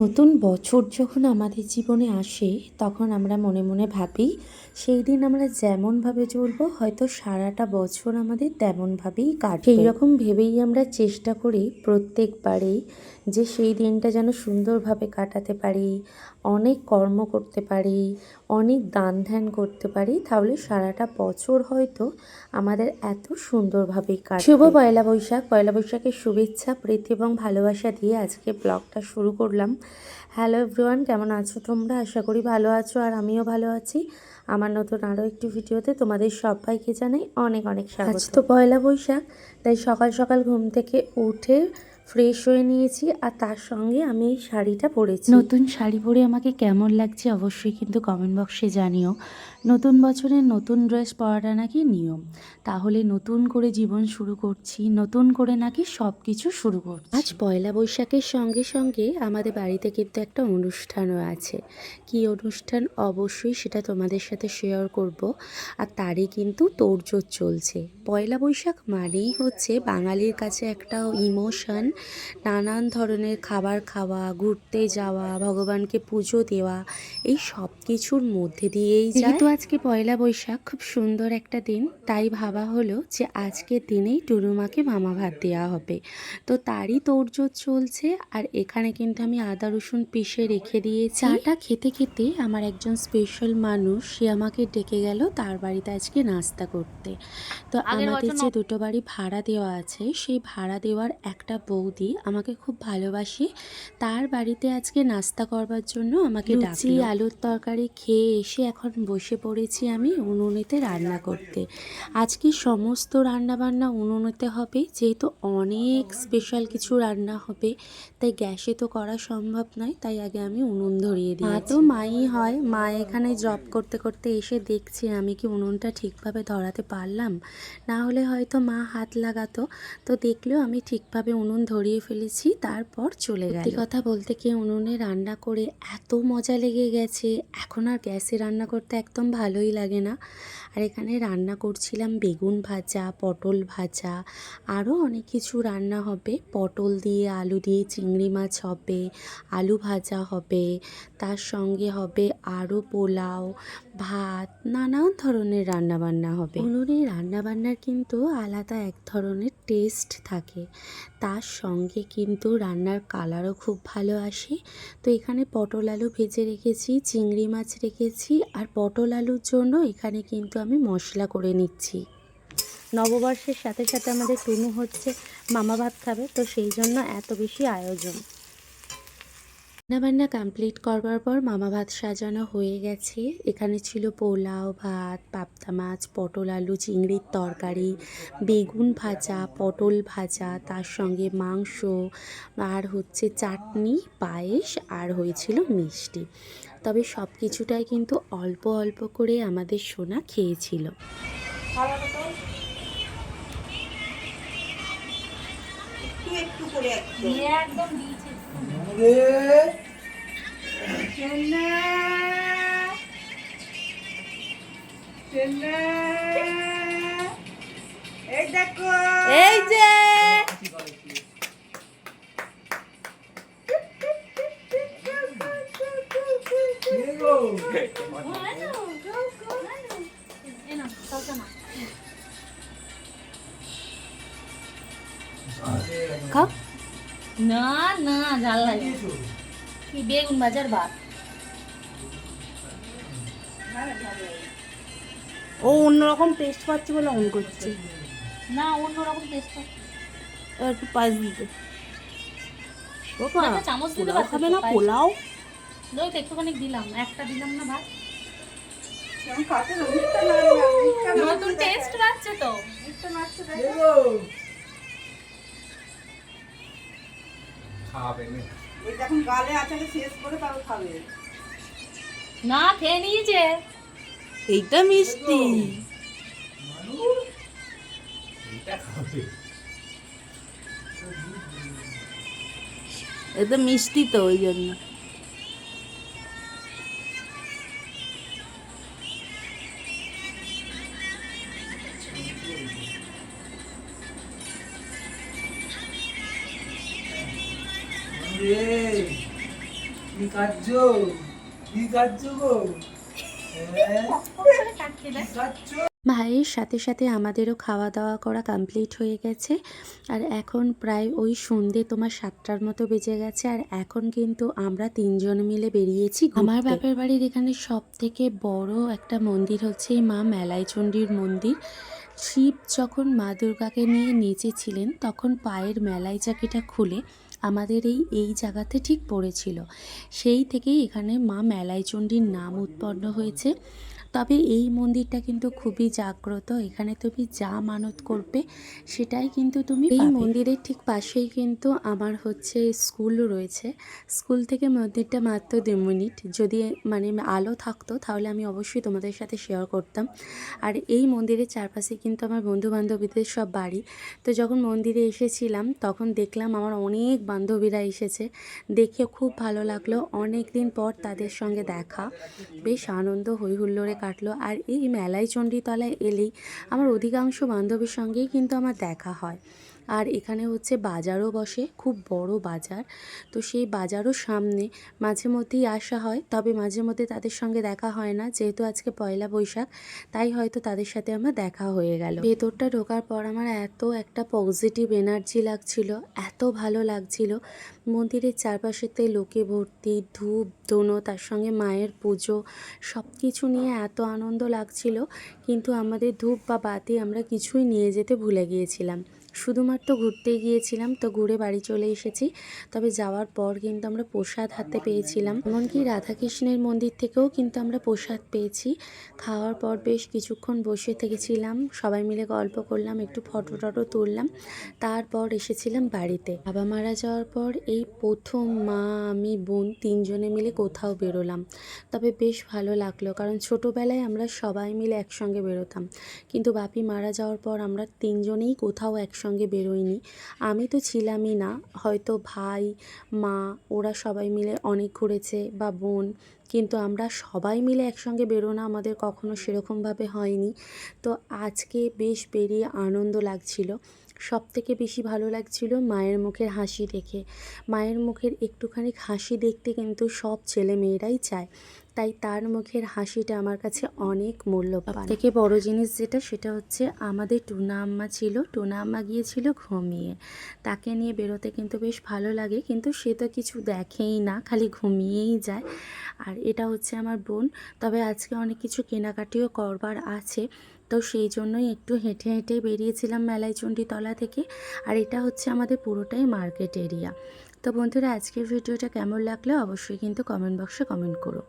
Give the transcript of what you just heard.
নতুন বছর যখন আমাদের জীবনে আসে তখন আমরা মনে মনে ভাবি সেই দিন আমরা যেমনভাবে চলবো হয়তো সারাটা বছর আমাদের তেমনভাবেই কাটবে। সেই রকম ভেবেই আমরা চেষ্টা করি প্রত্যেকবারেই যে সেই দিনটা যেন সুন্দরভাবে কাটাতে পারি অনেক কর্ম করতে পারি অনেক দান ধ্যান করতে পারি তাহলে সারাটা বছর হয়তো আমাদের এত সুন্দরভাবেই কাটবে। শুভ পয়লা বৈশাখ। পয়লা বৈশাখের শুভেচ্ছা প্রীতি এবং ভালোবাসা দিয়ে আজকে ব্লগটা শুরু করলাম। হ্যালো এভরিওয়ান কেমন আছো তোমরা? আশা করি ভালো আছো আর আমিও ভালো আছি। আমার নতুন আরও একটি ভিডিওতে তোমাদের সবাইকে জানাই অনেক অনেক স্বাগত। তো পয়লা বৈশাখ তাই সকাল সকাল ঘুম থেকে উঠে ফ্রেশ হয়ে নিয়েছি আর তার সঙ্গে আমি এই শাড়িটা পরেছি। নতুন শাড়ি পরে আমাকে কেমন লাগছে অবশ্যই কিন্তু কমেন্ট বক্সে জানিও। নতুন বছরে নতুন ড্রেস পরাটা নাকি নিয়ম। তাহলে নতুন করে জীবন শুরু করছি নতুন করে নাকি সব কিছু শুরু করছি। আজ পয়লা বৈশাখের সঙ্গে সঙ্গে আমাদের বাড়িতে কিন্তু একটা অনুষ্ঠানও আছে। কি অনুষ্ঠান? অবশ্যই সেটা তোমাদের সাথে শেয়ার করব। আর তারই কিন্তু তোড়জোড় চলছে। পয়লা বৈশাখ মানেই হচ্ছে বাঙালির কাছে একটা ইমোশন নানান ধরনের খাবার খাওয়া ঘুরতে যাওয়া ভগবানকে পুজো দেওয়া এই সব কিছুর মধ্যে দিয়েই যেহেতু আজকে পয়লা বৈশাখ খুব সুন্দর একটা দিন। তাই ভাবা হলো যে আজকের দিনেই টুরুমাকে মামা ভাত দেওয়া হবে। তো তারই তোড়জোড় চলছে আর এখানে কিন্তু আমি আদা রসুন পিষে রেখে দিয়েছি। চাটা খেতে খেতে আমার একজন স্পেশাল মানুষ সে আমাকে ডেকে গেল তার বাড়িতে আজকে নাস্তা করতে। তো আমাদের যে দুটো বাড়ি ভাড়া দেওয়া আছে সেই ভাড়া দেওয়ার একটা বৌদি আমাকে খুব ভালোবাসে। তার বাড়িতে আজকে নাস্তা করবার জন্য আমাকে লুচি আলুর তরকারি খেয়ে এসে এখন বসে পড়েছি আমি উনুনেতে রান্না করতে। আজকে সমস্ত রান্না বান্না উনুনেতে হবে যেহেতু অনেক স্পেশাল কিছু রান্না হবে তাই গ্যাসে তো করা সম্ভব নয় তাই আগে আমি উনুন ধরিয়ে দিই তো মাই হয় মা এখানে জব করতে করতে এসে দেখছি আমি কি উনুনটা ঠিকভাবে ধরাতে পারলাম? না হলে হয়তো মা হাত লাগাতো তো দেখলেও আমি ঠিকভাবে উনুন ধরিয়ে ফেলেছি তারপর চলে গেল। কথা বলতে কি উনুনে রান্না করে এত মজা লেগে গেছে এখন আর গ্যাসে রান্না করতে একদম ভালোই লাগে না। আর এখানে রান্না করছিলাম বেগুন ভাজা, পটল ভাজা, আরও অনেক কিছু রান্না হবে। পটল দিয়ে আলু দিয়ে চিংড়ি মাছ হবে, আলু ভাজা হবে, তার সঙ্গে হবে আরও পোলাও, ভাত নানান ধরনের রান্নাবান্না হবে। উনুনে রান্নাবান্নার কিন্তু আলাদা এক ধরনের টেস্ট থাকে। তার সঙ্গে কিন্তু রান্নার কালারও খুব ভালো আসে। তো এখানে পটল আলু ভেজে রেখেছি, চিংড়ি মাছ রেখেছি, আর পটল আলুর জন্য এখানে কিন্তু আমি মশলা করে নিচ্ছি। নববর্ষের সাথে সাথে আমাদের টুনু হচ্ছে মামা ভাত খাবে, তো সেই জন্য এত বেশি আয়োজন। রান্নাবান্না কমপ্লিট করবার পর মামা ভাত সাজানো হয়ে গেছে। এখানে ছিল পোলাও ভাত পাবদা মাছ পটল আলু চিংড়ির তরকারি বেগুন ভাজা পটল ভাজা তার সঙ্গে মাংস আর হচ্ছে চাটনি পায়েস আর হয়েছিল মিষ্টি। তবে সব কিছুটাই কিন্তু অল্প অল্প করে আমাদের সোনা খেয়েছিল। একটু একটু করে একদম। একদম দিয়েছে চেন্না এই দেখো। এই যে। খাও না না জাল লাগে কি বেগুন বাজার ভাত। ও অন্যরকম টেস্ট পাচ্ছে বলে অন করছে। না অন্যরকম টেস্ট এবার একটু পায়েস দিতে। চামচ দিতে খাবে না পোলাও? ওই একটুখানি দিলাম একটা দিলাম না ভাত। নতুন টেস্ট পাচ্ছে তো। এখন গালে আচারে শেষ করে তাও খাবে। না খেয়ে নিয়েছে। এইটা মিষ্টি। এটা মিষ্টি তো ওই জন্য। কি কার্য কি কার্য গো? হ্যাঁ? ভাইয়ের সাথে সাথে আমাদেরও খাওয়া দাওয়া করা কমপ্লিট হয়ে গেছে। আর এখন প্রায় ওই সন্ধে তোমার সাতটার মতো বেজে গেছে। আর এখন কিন্তু আমরা তিনজন মিলে বেরিয়েছি আমার বাপের বাড়ির এখানে সব থেকে বড় একটা মন্দির হচ্ছে মা মেলাইচণ্ডীর মন্দির। শিব যখন মা দুর্গাকে নিয়ে নেচেছিলেন তখন পায়ের মেলাই চাকিটা খুলে আমাদের এই এই জায়গাতে ঠিক পড়েছিল। সেই থেকেই এখানে মা মেলাইচণ্ডীর নাম উৎপন্ন হয়েছে। তবে এই মন্দিরটা কিন্তু খুবই জাগ্রত। এখানে তুমি যা মানত করবে সেটাই কিন্তু তুমি এই মন্দিরের ঠিক পাশেই কিন্তু আমার হচ্ছে স্কুল রয়েছে। স্কুল থেকে মন্দিরটা মাত্র দু মিনিট। যদি মানে আলো থাকতো তাহলে আমি অবশ্যই তোমাদের সাথে শেয়ার করতাম। আর এই মন্দিরের চারপাশে কিন্তু আমার বন্ধু বান্ধবীদের সব বাড়ি। তো যখন মন্দিরে এসেছিলাম তখন দেখলাম আমার অনেক বান্ধবীরা এসেছে। দেখে খুব ভালো লাগল। অনেক দিন পর তাদের সঙ্গে দেখা। বেশ আনন্দ হই হুল্লোড়ে কাটলো আর এই মেলায় চণ্ডীতলায় এলেই আমার অধিকাংশ বান্ধবীর সঙ্গেই কিন্তু আমার দেখা হয়। আর এখানে হচ্ছে বাজারও বসে, খুব বড় বাজার। তো সেই বাজারও সামনে মাঝে মধ্যেই আসা হয়, তবে মাঝে মধ্যে তাদের সঙ্গে দেখা হয় না, যেহেতু আজকে পয়লা বৈশাখ, তাই হয়তো তাদের সাথে আমার দেখা হয়ে গেল। ভেতরটা ঢোকার পর আমার এত একটা পজিটিভ এনার্জি লাগছিল, এত ভালো লাগছিল। মন্দিরের চারপাশেতে লোকে ভর্তি, ধূপ দোনো তার সঙ্গে মায়ের পুজো সব কিছু নিয়ে এত আনন্দ লাগছিল। কিন্তু আমাদের ধূপ বা বাতি আমরা কিছুই নিয়ে যেতে ভুলে গিয়েছিলাম। শুধুমাত্র ঘুরতে গিয়েছিলাম তো ঘুরে বাড়ি চলে এসেছি। তবে যাওয়ার পর কিন্তু আমরা প্রসাদ হাতে পেয়েছিলাম। এমনকি রাধাকৃষ্ণের মন্দির থেকেও কিন্তু আমরা প্রসাদ পেয়েছি। খাওয়ার পর বেশ কিছুক্ষণ বসে থেকেছিলাম। সবাই মিলে গল্প করলাম, একটু ফটো টটো তুললাম। তারপর এসেছিলাম বাড়িতে। বাবা মারা যাওয়ার পর এই প্রথম মা, আমি, বোন তিনজনে মিলে কোথাও বেরোলাম। তবে বেশ ভালো লাগল, কারণ ছোটোবেলায় আমরা সবাই মিলে একসঙ্গে বেরোতাম। কিন্তু বাপি মারা যাওয়ার পর আমরা তিনজনেই কোথাও একসঙ্গে বেরোইনি আমি তো ছিলামই না। হয়তো ভাই, মা, ওরা সবাই মিলে অনেক ঘুরেছে বা বোন, কিন্তু আমরা সবাই মিলে একসঙ্গে বেরোনো আমাদের কখনো সেরকমভাবে হয়নি। তো আজকে বেশ বেরিয়ে আনন্দ লাগছিল। সব থেকে বেশি ভালো লাগছিল মায়ের মুখের হাসি দেখে। মায়ের মুখের একটুখানি হাসি দেখতে কিন্তু সব ছেলে মেয়েরাই চায়। তাই তার মুখের হাসিটা আমার কাছে অনেক মূল্যবান। থেকে বড় জিনিস যেটা, সেটা হচ্ছে আমাদের টুনা আম্মা ছিল, টুনা আম্মা গিয়েছিল ঘুমিয়ে। তাকে নিয়ে বেরোতে কিন্তু বেশ ভালো লাগে, কিন্তু সে তো কিছু দেখেই না, খালি ঘুমিয়েই যায়। আর এটা হচ্ছে আমার বোন, তবে আজকে অনেক কিছু কেনাকাটিও করবার আছে, তো সেই জন্যই একটু হেঁটে হেঁটে বেরিয়েছিলাম মেলাইচণ্ডী তলা থেকে, আর এটা হচ্ছে আমাদের পুরোটাই মার্কেট এরিয়া। তো বন্ধুরা, আজকের ভিডিওটা কেমন লাগল অবশ্যই কিন্তু কমেন্ট বক্সে কমেন্ট করো।